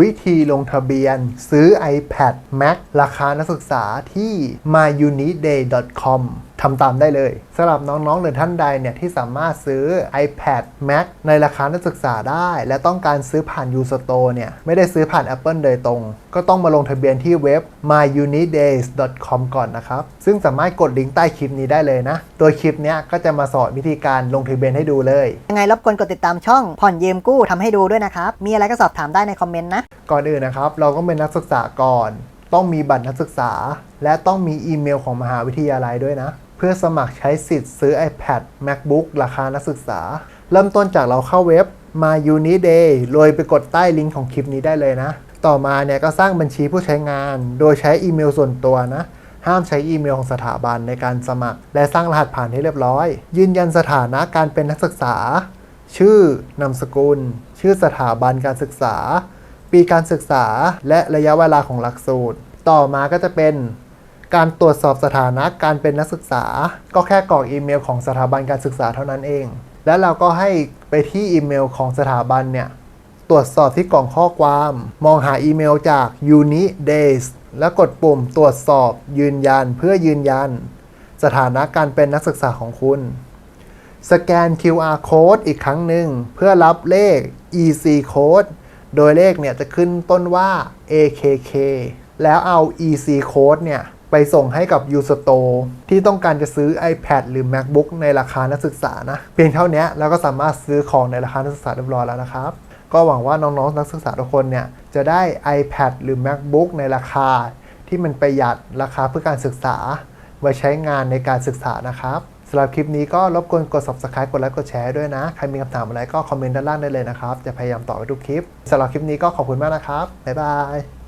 วิธีลงทะเบียน ซื้อ iPad Mac ราคานักศึกษาที่ myuniday.com ทำตามได้เลยสำหรับน้องๆ หรือท่านใดเนี่ยที่สามารถซื้อ iPad Mac ในราคานักศึกษาได้ และต้องการซื้อผ่าน UStore เนี่ย ไม่ได้ซื้อผ่าน Apple โดยตรง ก็ต้องมาลงทะเบียนที่เว็บ myunidays.com ก่อนนะครับ ซึ่งสามารถกดลิงก์ใต้คลิปนี้ได้เลยนะ ตัวคลิปเนี้ยก็จะมาสอนวิธีการลงทะเบียนให้ดูเลย ยังไงรบกวนกดติดตามช่องผ่อนยืมกู้ทำให้ดูด้วยนะครับ มีอะไรก็สอบถามได้ในคอมเมนต์นะก่อนอื่นนะครับ เราก็เป็นนักศึกษาก่อน ต้องมีบัตรนักศึกษา และต้องมีอีเมลของมหาวิทยาลัยด้วยนะ เพื่อสมัครใช้สิทธิ์ซื้อ iPad MacBook ราคานักศึกษา เริ่มต้นจากเราเข้าเว็บ My Uni Day โดยไปกดใต้ลิงก์ของคลิปนี้ได้เลยนะ ต่อมาเนี่ยก็สร้างบัญชีผู้ใช้งาน โดยใช้อีเมลส่วนตัวนะห้ามใช้อีเมลของสถาบันในการสมัคร และสร้างรหัสผ่านให้เรียบร้อย ยืนยันสถานะการเป็นนักศึกษา ชื่อนามสกุล ชื่อสถาบันการศึกษา ปีการศึกษา และระยะเวลาของหลักสูตร ต่อมาก็จะเป็นการตรวจสอบสถานะการเป็นนักศึกษา ก็แค่กรอกอีเมลของสถาบันการศึกษาเท่านั้นเอง และเราก็ให้ไปที่อีเมลของสถาบันเนี่ย ตรวจสอบที่กล่องข้อความ มองหาอีเมลจาก uni days แล้วกดปุ่มตรวจสอบยืนยันเพื่อยืนยัน สถานะการเป็นนักศึกษาของคุณ สแกน QR code อีกครั้งหนึ่ง เพื่อรับเลข EC code โดยเลขเนี่ยจะขึ้นต้นว่า AKK แล้วเอา EC code เนี่ยไปส่งให้กับ Ustore ที่ต้องการจะซื้อ iPad หรือ MacBook ในราคานักศึกษานะเพียงเท่านี้เราก็สามารถซื้อของในราคานักศึกษาเรียบร้อยแล้วนะครับ ก็หวังว่าน้องๆนักศึกษาทุกคนเนี่ยจะได้ iPad หรือ MacBook ในราคา ที่มันประหยัดราคาเพื่อการศึกษาไว้ใช้งานในการศึกษานะครับ สำหรับคลิปนี้ก็รบกวนกด subscribe กดไลค์กดแชร์ด้วยนะ ใครมีคำถามอะไรก็คอมเมนต์ด้านล่างได้เลยนะครับ จะพยายามตอบไว้ทุกคลิปสำหรับคลิปนี้ก็ขอบคุณมากนะครับ บ๊ายบาย